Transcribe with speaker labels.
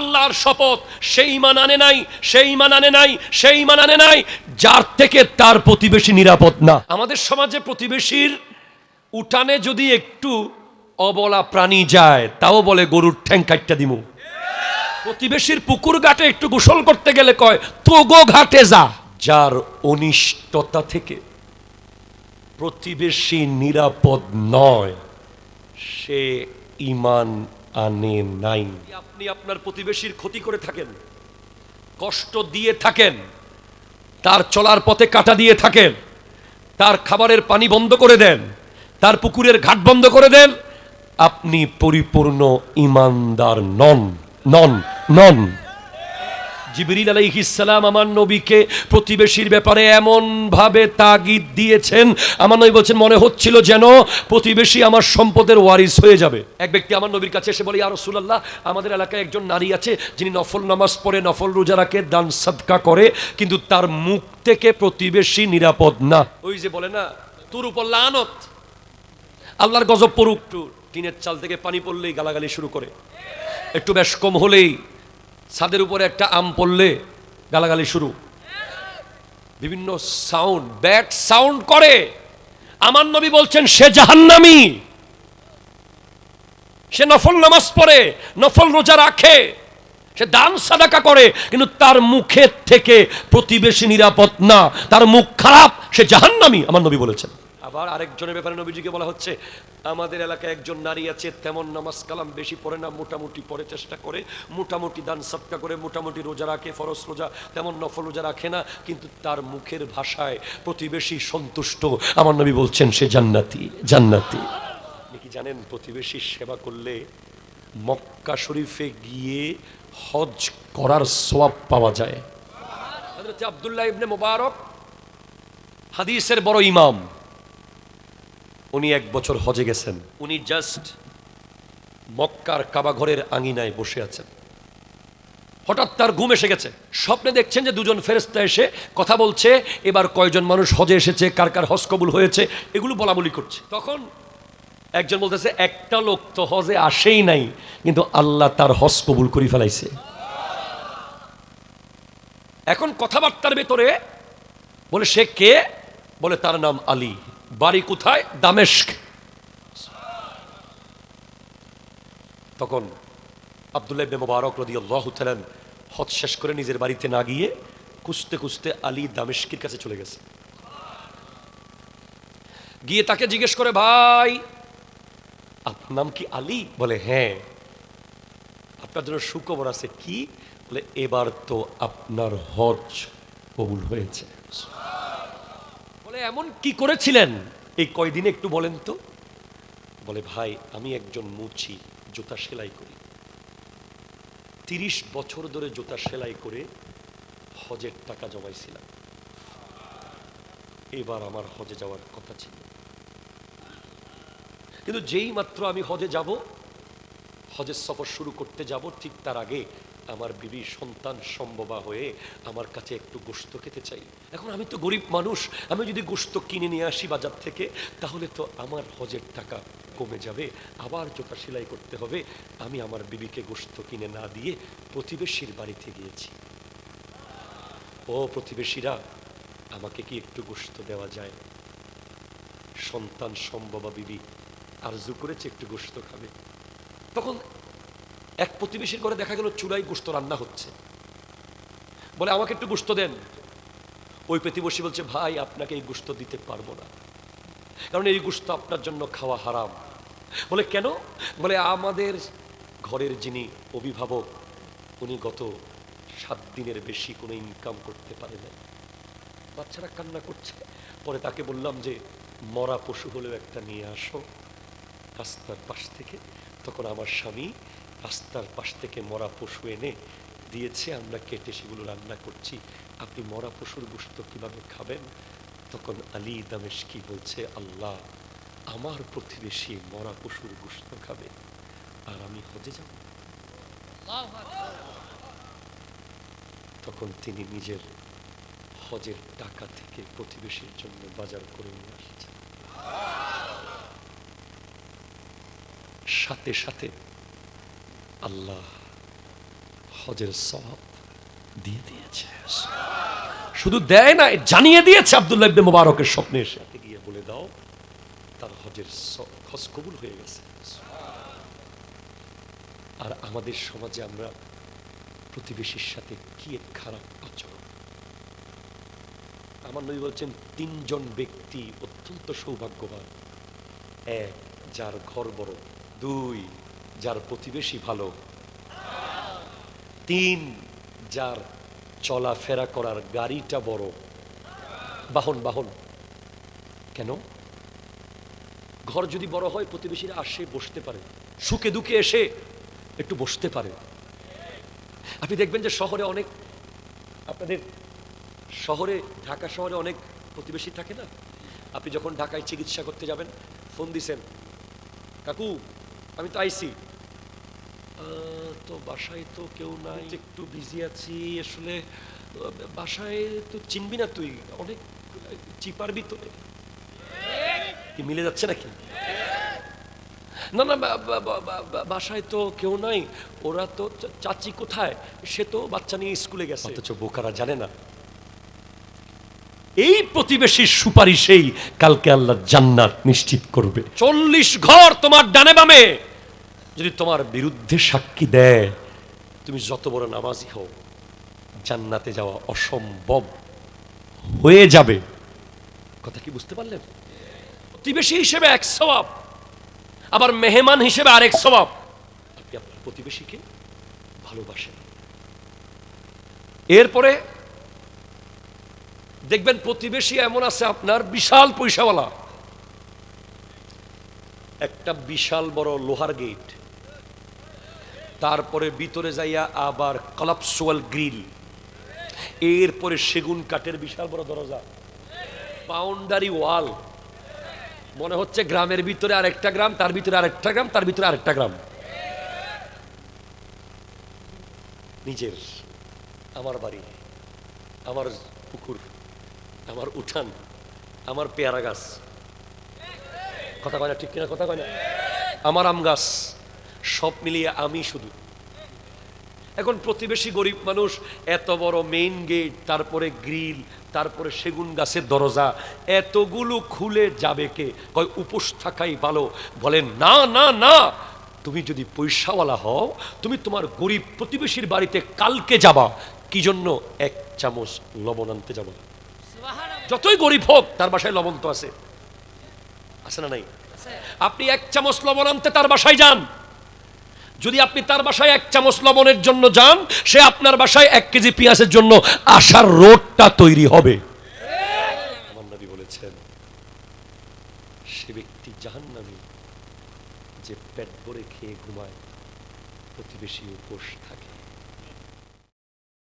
Speaker 1: আল্লাহর শপথ, সেই ইমান আনে নাই, সেই ইমান আনে নাই, সেই ইমান আনে নাই, যার থেকে তার প্রতিবেশী নিরাপদ না। আমাদের সমাজে প্রতিবেশীর উঠানে যদি একটু অবলা প্রাণী যায়, তাও বলে গরুর ঠ্যাং কাটটা দিমু। প্রতিবেশীর পুকুর ঘাটে একটু গোসল করতে গেলে কয়, তোগো ঘাটে যা। যার অনিষ্টতা থেকে প্রতিবেশী নিরাপদ নয়, সে ইমান আনে নাই। আপনি আপনার প্রতিবেশীর ক্ষতি করে থাকেন, কষ্ট দিয়ে থাকেন, তার চলার পথে কাটা দিয়ে থাকেন, তার খাবারের পানি বন্ধ করে দেন, তার পুকুরের ঘাট বন্ধ করে দেন, আপনি পরিপূর্ণ ইমানদার নন নন নন। জিবরিল আলাইহিসসালাম আমার নবীকে প্রতিবেশীর ব্যাপারে এমন ভাবে তাগিদ দিয়েছেন। আমার নবী বলছেন, মনে হচ্ছিল যেন প্রতিবেশী আমার সম্পদের ওয়ারিস হয়ে যাবে। এক ব্যক্তি আমার নবীর কাছে এসে বলে, ইয়া রাসূলুল্লাহ, আমাদের এলাকায় একজন নারী আছে, যিনি নফল নামাজ পড়ে, নফল রোজা রাখে, দান সাদকা করে, কিন্তু তার মুখ থেকে প্রতিবেশী নিরাপদ না। ওই যে বলে না, তোর উপর লানত। আল্লাহর গজব পড়ুক। একটু টিনের চাল থেকে পানি পড়লেই গালাগালি শুরু করে। একটু বেশ কম হলেই ছাদের উপরে একটা আম পড়লে গালাগালি শুরু। বিভিন্ন সাউন্ড ব্যাড সাউন্ড করে। আমার নবী বলছেন, সে জাহান্নামি। সে নফল নামাজ পড়ে, নফল রোজা রাখে। সে দান সাদাকা করে, কিন্তু তার মুখের থেকে প্রতিবেশী নিরাপদ না। তার মুখ খারাপ, সে জাহান্নামি, আমার নবী বলেছেন। আবার আরেকজনের ব্যাপারে নবীজিকে বলা হচ্ছে, আমাদের এলাকায় একজন নারী আছে, তেমন নামাজ কালাম বেশি পড়ে না, মোটামুটি পড়ে চেষ্টা করে, মোটামুটি দান সৎকা করে, মোটামুটি রোজা রাখে ফরস রোজা, তেমন নফল রোজা রাখে না, কিন্তু তার মুখের ভাষায় প্রতিবেশী সন্তুষ্ট। আমার নবী বলছেন, সে জান্নাতি জান্নাতি। কি জানেন প্রতিবেশীর সেবা করলে মক্কা শরীফে গিয়ে হজ করার সোয়াব পাওয়া যায়? হযরত আব্দুল্লাহ ইবনে মোবারক, হাদিসের বড় ইমাম। উনি এক বছর হজে গেছেন। উনি জাস্ট মক্কার কাবা ঘরের আঙিনায় বসে আছেন। হঠাৎ তার ঘুম এসে গেছে। স্বপ্নে দেখছেন যে দুজন ফেরেস্তা এসে কথা বলছে, এবার কয়জন মানুষ হজে এসেছে, কার কার হজ কবুল হয়েছে, এগুলো বলা বলি করছে। তখন একজন বলতেছে, একটা লোক তো হজে আসেই নাই, কিন্তু আল্লাহ তার হজ কবুল করে ফেলাইছে। এখন কথাবার্তার ভেতরে বলে, সে কে? বলে, তার নাম আলী। বাড়ি কোথায়? দামেস্ক। তখন আবদুল্লাহ ইবনে মোবারক রাদিয়াল্লাহু তাআলা হজ শেষ করে নিজের বাড়িতে না গিয়ে কুস্তে কুস্তে আলী দামেস্কির কাছে চলে গেছে। গিয়ে তাকে জিজ্ঞেস করে, ভাই, আপনার নাম কি আলী? বলে হ্যাঁ। আপনার জন্য সুখবর আছে কি? বলে, এবার তো আপনার হজ কবুল হয়েছে। বলে, এমন কি করেছিলেন? এই কয়দিনে একটু বলেন তো। বলে, ভাই, আমি একজন মুচি, জুতা সেলাই করি। তিরিশ বছর ধরে জুতা সেলাই করে হজের টাকা জমাইছিলাম। এবার আমার হজে যাওয়ার কথা ছিল। কিন্তু যেই মাত্র আমি হজে যাব, হজের সফর শুরু করতে যাব, ঠিক তার আগে আমার বিবি সন্তান সম্ভবা হয়ে আমার কাছে একটু গোস্ত খেতে চাই। এখন আমি তো গরিব মানুষ, আমি যদি গোস্ত কিনে নিয়ে আসি বাজার থেকে, তাহলে তো আমার হজের টাকা কমে যাবে, আবার জোতা সেলাই করতে হবে। আমি আমার বিবিকে গোস্ত কিনে না দিয়ে প্রতিবেশীর বাড়িতে গিয়েছি। ও প্রতিবেশীরা, আমাকে কি একটু গোস্ত দেওয়া যায়? সন্তান সম্ভবা বিবি আরজু করেছে একটু গোস্ত খাবে। তখন এক প্রতিবেশীর ঘরে দেখা গেল চুলায় গোস্ত রান্না হচ্ছে। বলে, আমাকে একটু গোস্ত দেন। ওই প্রতিবেশী বলছে, ভাই, আপনাকে এই গোস্ত দিতে পারব না। কারণ এই গোস্ত আপনার জন্য খাওয়া হারাম। বলে, কেন? বলে, আমাদের ঘরের যিনি অভিভাবক, উনি গত সাত দিনের বেশি কোনো ইনকাম করতে পারে না বাচ্চারা কান্না করছে। পরে তাকে বললাম যে, মরা পশু হলেও একটা নিয়ে আসো। রাস্তার পাশ থেকে তখন আমার স্বামী রাস্তার পাশ থেকে মরা পশু এনে দিয়েছে আমরা কেটে সেগুলো রান্না করছি। আপনি মরা পশুর গোস্ত কীভাবে খাবেন? তখন আলী দামেশ কি বলছে আল্লাহ আমার প্রতিবেশী মরা পশুর গোস্ত খাবে আর আমি হজে যাব। তখন তিনি নিজের হজের টাকা থেকে প্রতিবেশীর জন্য বাজার করে নিয়ে আসছেন। সাথে সাথে আল্লাহ হজের সব দিয়ে দিয়েছে। শুধু দেয় না জানিয়ে দিয়েছে আব্দুল্লাহ ইবনে মুবারকের স্বপ্নে এসে। গিয়ে বলে দাও, তার হজের স- হজ কবুল হয়ে গেছে। আর আমাদের সমাজে আমরা প্রতিবেশীর সাথে কি এক খারাপ আচরণ? আমার নবী বলছেন, তিনজন ব্যক্তি অত্যন্ত সৌভাগ্যবান। এক যার ঘর বড়, দুই যার প্রতিবেশী ভালো। তিন, যার চলাফেরা করার গাড়িটা বড়। বাহন বাহন। কেন? ঘর যদি বড় হয়, প্রতিবেশীরা আসে, বসতে পারে। সুখে দুঃখে এসে একটু বসতে পারে। আপনি দেখবেন যে শহরে অনেক, আপনাদের শহরে, ঢাকা শহরে অনেক প্রতিবেশী থাকে না? আপনি যখন ঢাকায় চিকিৎসা করতে যাবেন, ফোন দিছেন, কাকু আমি তো আইসি। তো বাসায় তো কেউ নাই। একটু বিজি আছি আসলে বাসায় তো চিনবি না তুই। অনেক চিপার ভিতরে। কি মিলে যাচ্ছে নাকি? না না বাসায় তো কেউ নাই। ওরা তো চাচি কোথায়? সে তো বাচ্চা নিয়ে স্কুলে গেছে। অথচ বোকারা জানে না। এই প্রতিবেশীর সুপারিশেই কালকে আল্লাহ জান্নাত নিশ্চিত করবে। চল্লিশ ঘর তোমার ডানে বামে। যদি তোমার বিরুদ্ধে সাক্ষী দেয়, তুমি যত বড় নামাজি হও, জান্নাতে যাওয়া অসম্ভব হয়ে যাবে। কথা কি বুঝতে পারলেন? প্রতিবেশী হিসেবে এক স্বভাব, আবার মেহমান হিসেবে আরেক স্বভাব। আপনি আপনার প্রতিবেশীকে ভালোবাসেন। এরপরে দেখবেন প্রতিবেশী এমন আছে, আপনার বিশাল পয়সাওয়ালা। একটা বিশাল বড় লোহার গেট। তারপরে ভিতরে যাইয়া আবার কলাপসুয়াল গ্রিল। এরপরে সেগুন কাঠের বিশাল বড় দরজা। Boundary wall. মনে হচ্ছে গ্রামের ভিতরে আরেকটা গ্রাম, তার ভিতরে আরেকটা গ্রাম, তার ভিতরে আরেকটা গ্রাম। নিজের, আমার বাড়ি, আমার পুকুর, আমার উঠান, আমার পেয়ারা গাছ। কথা কয় না ঠিক কিনা? কথা কয় না? আমার আম গাছ। সব মিলিয়ে আমি শুধু। এখন প্রতিবেশী গরিব মানুষ এত বড় মেইন গেট তারপরে গ্রিল তারপরে সেগুন গাছের দরজা এতগুলো খুলে যাবে কে? কয় উপোস থাকাই ভালো। বলেন না না না তুমি যদি পয়সাওয়ালা হও তুমি তোমার গরিব প্রতিবেশীর বাড়িতে কালকে যাবা কি জন্য এক চামচ লবণ আনতে যাব? যতই গরিব হোক তার বাসায় লবণ তো আছে। আছে না নাই? আপনি এক চামচ লবণ আনতে তার বাসায় যান। যদি আপনি তার বাসায় এক চামচ লবণের জন্য যান, সে আপনার বাসায় এক কেজি পেঁয়াজের জন্য আসার রোডটা তৈরি হবে।